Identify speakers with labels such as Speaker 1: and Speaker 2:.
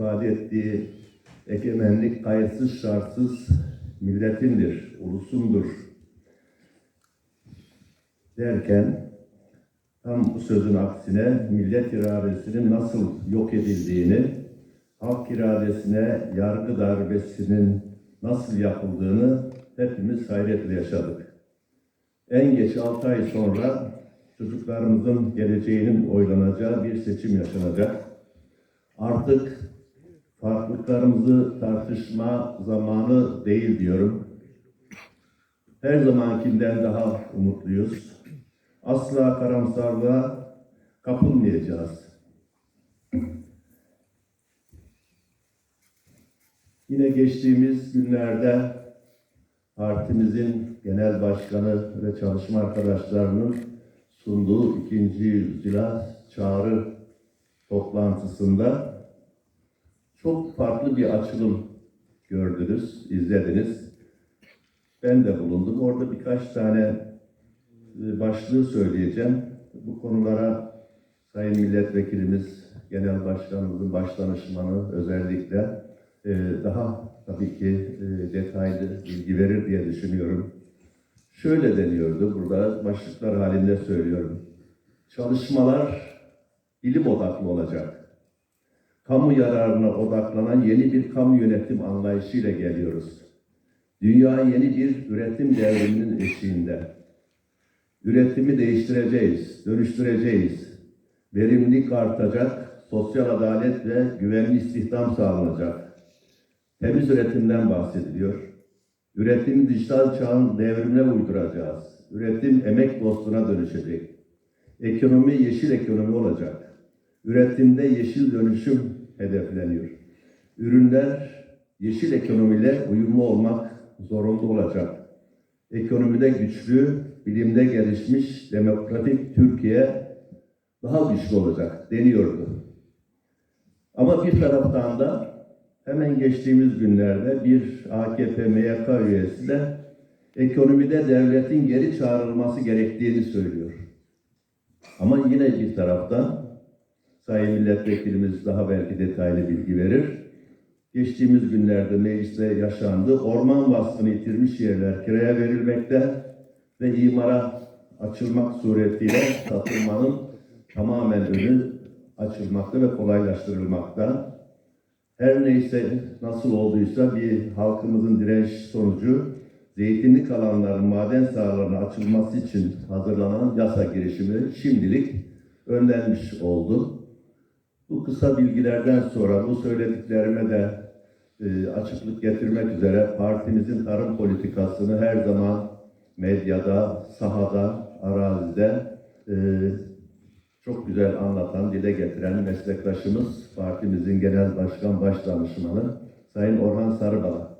Speaker 1: ifade ettiği egemenlik kayıtsız şartsız milletindir, ulusundur derken tam bu sözün aksine millet iradesinin nasıl yok edildiğini, halk iradesine yargı darbesinin nasıl yapıldığını hepimiz hayretle yaşadık. En geç 6 ay sonra çocuklarımızın geleceğinin oylanacağı bir seçim yaşanacak. Artık farklılıklarımızı tartışma zamanı değil diyorum. Her zamankinden daha umutluyuz. Asla karamsarlığa kapılmayacağız. Yine geçtiğimiz günlerde partimizin genel başkanı ve çalışma arkadaşlarının sunduğu ikinci yüzyıla çağrı toplantısında çok farklı bir açılım gördünüz, izlediniz. Ben de bulundum. Orada birkaç tane e, başlığı söyleyeceğim. Bu konulara Sayın Milletvekilimiz, Genel Başkanımızın başdanışmanı özellikle e, daha tabii ki e, detaylı bilgi verir diye düşünüyorum. Şöyle deniyordu burada, başlıklar halinde söylüyorum. Çalışmalar bilim odaklı olacak. Kamu yararına odaklanan yeni bir kamu yönetim anlayışıyla geliyoruz. Dünya yeni bir üretim devriminin eşiğinde. Üretimi değiştireceğiz, dönüştüreceğiz. Verimlilik artacak, sosyal adalet ve güvenli istihdam sağlanacak. Temiz üretimden bahsediliyor. Üretimi dijital çağın devrimine uyduracağız. Üretim emek dostuna dönüşecek. Ekonomi yeşil ekonomi olacak. Üretimde yeşil dönüşüm hedefleniyor. Ürünler yeşil ekonomiyle uyumlu olmak zorunda olacak. Ekonomide güçlü, bilimde gelişmiş, demokratik Türkiye daha güçlü olacak deniyordu. Ama bir taraftan da hemen geçtiğimiz günlerde bir AKP MYK üyesi de ekonomide devletin geri çağrılması gerektiğini söylüyor. Ama yine bir taraftan Sayın Milletvekilimiz daha belki detaylı bilgi verir. Geçtiğimiz günlerde mecliste yaşandı. Orman vasfını yitirmiş yerler kiraya verilmekte ve imara açılmak suretiyle satılmanın tamamen önü açılmakta ve kolaylaştırılmakta. Her neyse nasıl olduysa bir halkımızın direnç sonucu zeytinlik alanların maden sahalarına açılması için hazırlanan yasa girişimi şimdilik önlenmiş oldu. Bu kısa bilgilerden sonra bu söylediklerime de e, açıklık getirmek üzere partimizin tarım politikasını her zaman medyada, sahada, arazide e, çok güzel anlatan, dile getiren meslektaşımız, partimizin genel başkan başdanışmanı Sayın Orhan Sarıbal'a.